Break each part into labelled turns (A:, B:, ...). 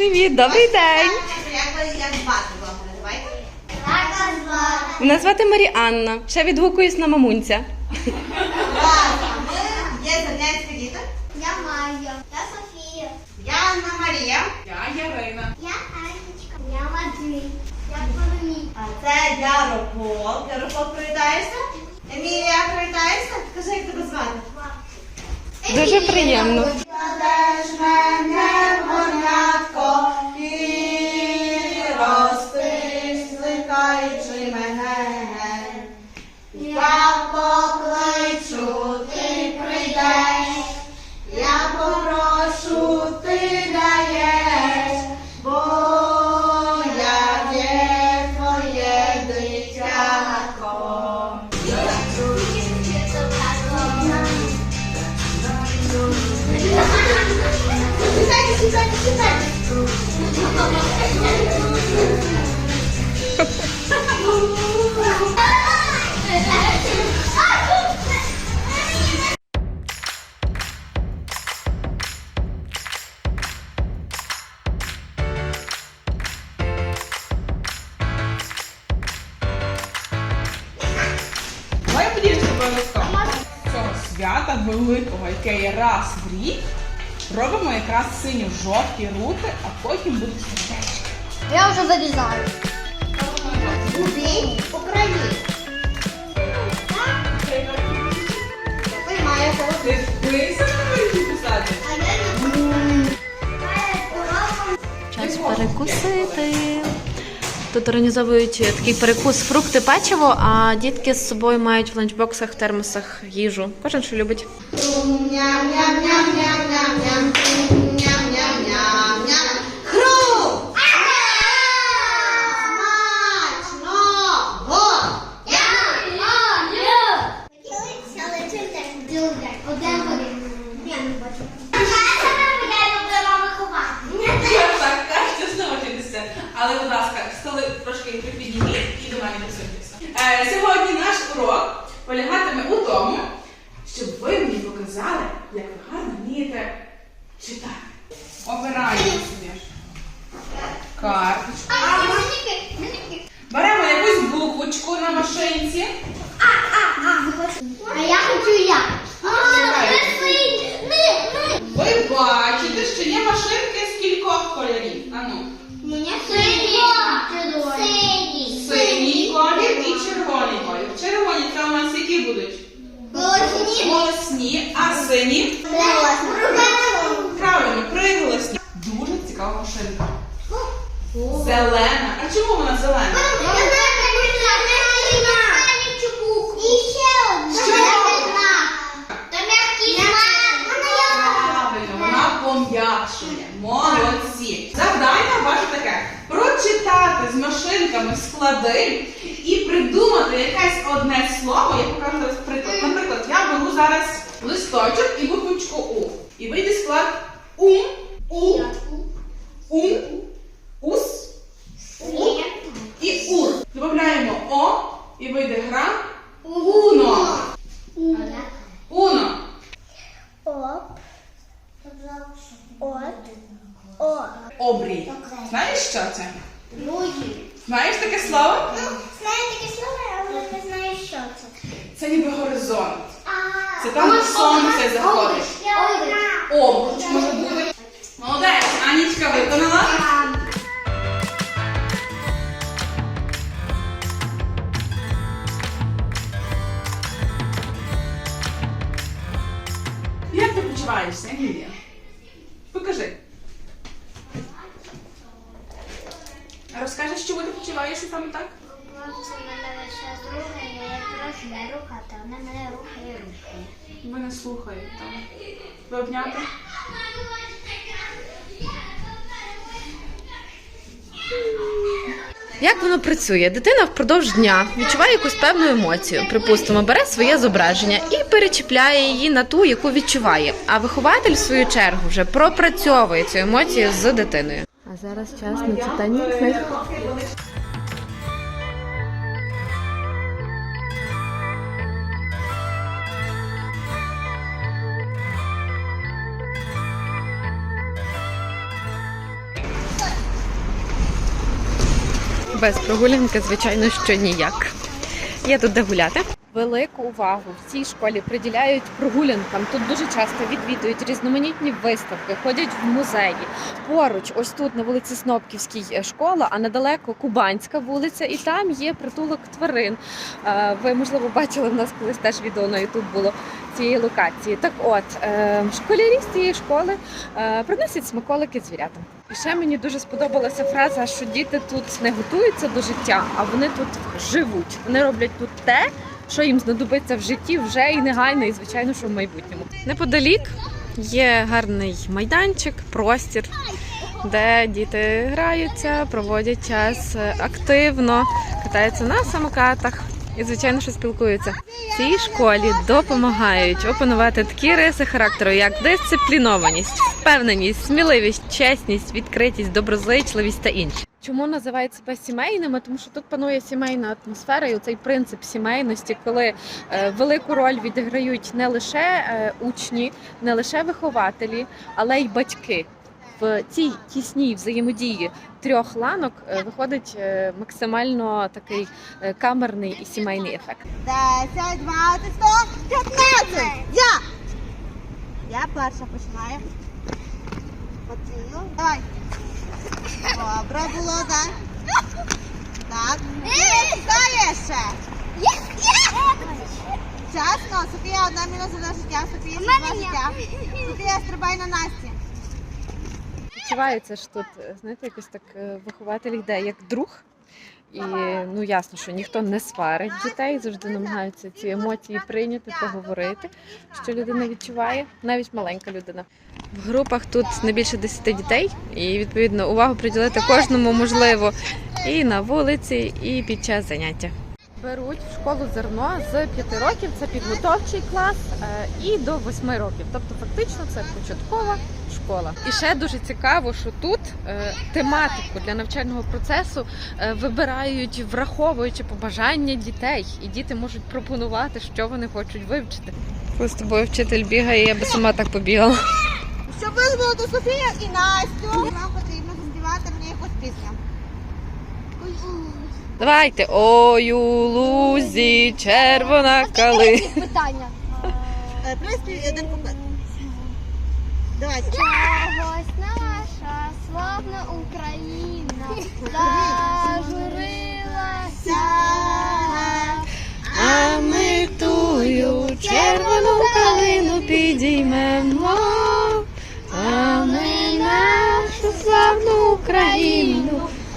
A: Привіт, добрий день.
B: Як, звати вас називаєте?
A: Мене звати Маріанна. Ще відгукуюсь на мамунця.
B: Ми є Зернянська діти.
C: Я Майя. Я Софія.
B: Я Анна Марія.
D: Я Ярина.
C: Я Анечка. Я Матвій. Я Вероніка.
B: А це Яропол. Яропол, привітаєшся? Емілія, привітаєшся? Кажи, як тебе звати?
A: Дуже приємно.
B: Кладеш мене в ростиш, зликаючи
D: свята великого, яке є раз в рік, робимо якраз синьо-жовті руки, а потім будуть сердечки.
C: Я вже вирізаю.
B: День України. Ви маєте.
D: Ти вписано будеш писати?
C: А я не
A: Час перекусити. Тут організовують такий перекус фрукти, печиво, а дітки з собою мають в ланчбоксах, термосах їжу. Кожен що любить.
B: Ням-ням-ням-ням-ням-ням.
D: Сьогодні наш урок полягатиме у тому, щоб ви мені показали, як ви гарно вмієте читати. Обираємо собі карточку. Беремо якусь буквочку на машинці.
C: А я хочу я.
D: Зелена. А чому вона зелена? Правильно, вона пом'якшує. Молодці. Завдання ваше таке: прочитати з машинками склади і придумати якесь одне слово. Я покажу зараз приклад. Наприклад, я беру зараз листочок і буквочку У. І вийде склад ум, у, ум, ус і ур. Додаємо О і вийде гра Уно. Уно. Обрій. Знаєш, що це? Знаєш таке слово?
C: Знаю таке слово, але не знаю, що це.
D: Це ніби горизонт. Це там, де сонце заходить. Обруч може бути. Молодець, Анічка виконала. Розкажеш, чому ти почуваєшся саме так?
C: Хлопці мене лише зрухає, я якраз не рухати, вона мене рухає рухає.
D: Ви не? Ви обняти?
A: Як воно працює? Дитина впродовж дня відчуває якусь певну емоцію. Припустимо, бере своє зображення і перечіпляє її на ту, яку відчуває. А вихователь, в свою чергу, вже пропрацьовує цю емоцію з дитиною. А зараз час на читання. Без прогулянки, звичайно, що ніяк. Є тут де гуляти. Велику увагу в цій школі приділяють прогулянкам. Тут дуже часто відвідують різноманітні виставки, ходять в музеї. Поруч, ось тут на вулиці Снопківській е, школа, а недалеко Кубанська вулиця, і там є притулок тварин. Е, Ви можливо бачили в нас колись теж відео на Ютуб було цієї локації. Так, от е, школярі з цієї школи приносять смаколики звірятам. І ще мені дуже сподобалася фраза, що діти тут не готуються до життя, а вони тут живуть. Вони роблять тут те, що їм знадобиться в житті вже і негайно, і звичайно, що в майбутньому. Неподалік є гарний майданчик, простір, де діти граються, проводять час е, активно, катаються на самокатах. І, звичайно, що спілкуються. Цій школі допомагають опанувати такі риси характеру, як дисциплінованість, впевненість, сміливість, чесність, відкритість, доброзичливість та інші. Чому називають себе сімейними? Тому що тут панує сімейна атмосфера і цей принцип сімейності, коли е, велику роль відіграють не лише е, учні, не лише вихователі, але й батьки. В цій тісній взаємодії трьох ланок е, виходить максимально такий камерний і сімейний ефект.
B: 10, 20, 100, 15. Я. Я перша починаю. Поцілу. Давай. Добре було, так? Так. Стає ще. Чесно, Софія одна мінуса за життя, Софія ще два життя. Софія, стрибай на Насті.
A: Відчувається ж тут, е, знаєте, якось так е, вихователь йде як друг. І ну ясно, що ніхто не сварить дітей, завжди намагаються ці емоції прийняти, поговорити, що людина відчуває, навіть маленька людина. В групах тут не більше 10 дітей, і відповідно увагу приділити кожному можливо і на вулиці, і під час заняття. Беруть в школу зерно з 5 років, це підготовчий клас, е, і до 8 років. Тобто, фактично, це початкова школа. І ще дуже цікаво, що тут е, тематику для навчального процесу е, вибирають, враховуючи побажання дітей, і діти можуть пропонувати, що вони хочуть вивчити. Коли з тобою вчитель бігає, я би сама так побігала.
B: Щоб визволити Софію і Настю. Нам потрібно заспівати мені якусь пісню.
A: Давайте ой у лузі червона кали.
C: Питання.
B: Е, Приспів і один куплет. Давайте.
C: Чогось наша славна Україна зажурилася.
A: А ми тую червону калину підіймемо,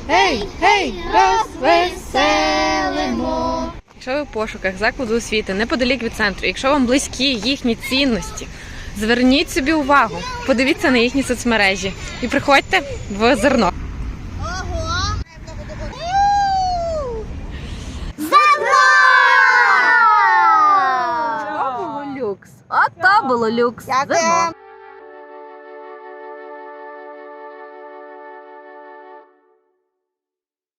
A: Гей, гей, розвеселимо. Якщо ви в пошуках закладу освіти неподалік від центру, якщо вам близькі їхні цінності, зверніть собі увагу, подивіться на їхні соцмережі і приходьте в зерно.
B: Ого!
A: Було люкс. Ото було люкс.
B: Дякую.